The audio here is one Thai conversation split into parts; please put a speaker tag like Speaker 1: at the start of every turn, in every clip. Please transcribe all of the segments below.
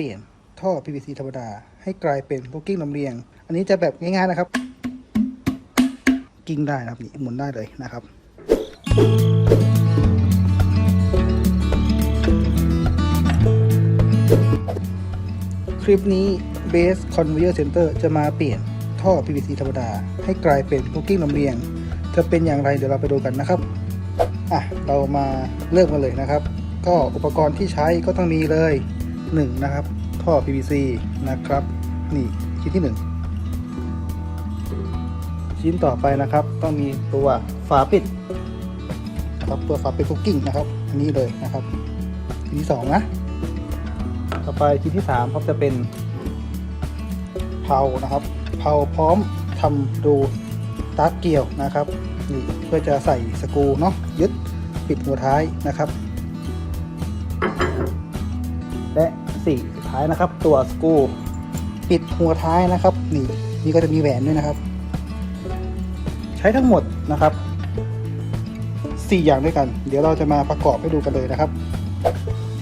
Speaker 1: เปลี่ยนท่อ PVC ธรรมดา ให้กลายเป็นลูกกิ้งลำเลียง อันนี้จะแบบง่ายๆนะครับ กิ้งได้นะครับนี่หมุนได้เลยนะครับ คลิปนี้ Base Conveyor Center จะมาเปลี่ยนท่อ PVC ธรรมดา ให้กลายเป็นลูกกิ้งลำเลียง จะเป็นอย่างไรเดี๋ยวเราไปดูกันนะครับอะเรามาเริ่มกันเลยนะครับ ก็อุปกรณ์ที่ใช้ก็ต้องมีเลย 1 นะครับ ท่อ PVC นะครับ นี่ชิ้นที่ 1 ชิ้นต่อไปนะครับ ต้องมีตัวฝาปิดนะครับตัวฝาปิดคุกกิ้งนะครับ อันนี้เลยนะครับชิ้นที่ 2 นะ ต่อไปชิ้นที่3ครับจะเป็นเพานะครับเพาพร้อมทำดูตาร์กเกี่ยวนะครับนี่เพื่อจะใส่สกูเนาะยึดปิดหัวท้ายนะครับ และ สี่ท้ายนะครับ ตัวสกูปิดหัวท้ายนะครับ นี่นี่ก็จะมีแหวนด้วยนะครับ ใช้ทั้งหมดนะครับสี่อย่างด้วยกัน เดี๋ยวเราจะมาประกอบให้ดูกันเลยนะครับ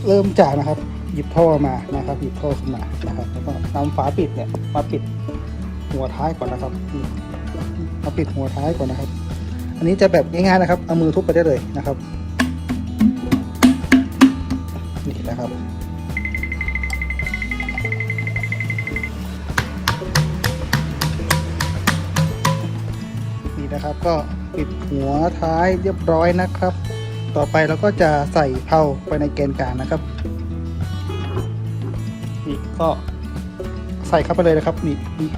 Speaker 1: เริ่มจากนะครับ หยิบท่อมานะครับ หยิบท่อขึ้นมานะครับ แล้วก็นำฝาปิดเนี่ยมาปิดหัวท้ายก่อนนะครับมาปิดหัวท้ายก่อนนะครับ อันนี้จะแบบง่ายๆนะครับ เอามือทุบไปได้เลยนะครับ นะครับ ก็ปิดหัวท้ายเรียบร้อยนะครับ ต่อไปเราก็จะใส่เพลาไปในแกนกลางนะครับนี่ก็ใส่เข้าไปเลยนะครับนี่นี่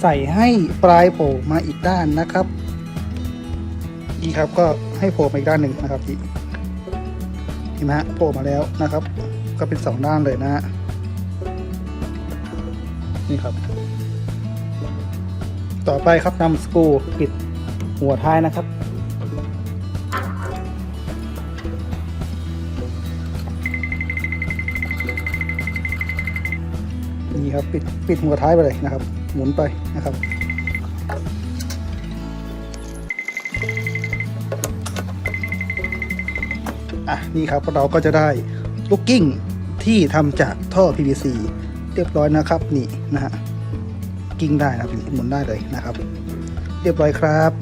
Speaker 1: ใส่ให้ปลายโผล่มาอีกด้านนะครับนี่ครับก็ให้โผล่มาอีกด้านหนึ่งนะครับนี่เห็นไหมฮะโผล่มาแล้วนะครับ ก็เป็นสองด้านเลยนะฮะ นี่ครับ ต่อไปครับนำสกูปิดหัวท้ายนะครับ นี่ครับปิดปิดหัวท้ายไปเลยนะครับ หมุนไปนะครับอะนี่ครับเราก็จะได้ลูกกิ้งที่ทำจากท่อ PVC เรียบร้อยนะครับนี่นะฮะกิ้งได้นะครับหมุนได้เลยนะครับ เรียบร้อยครับ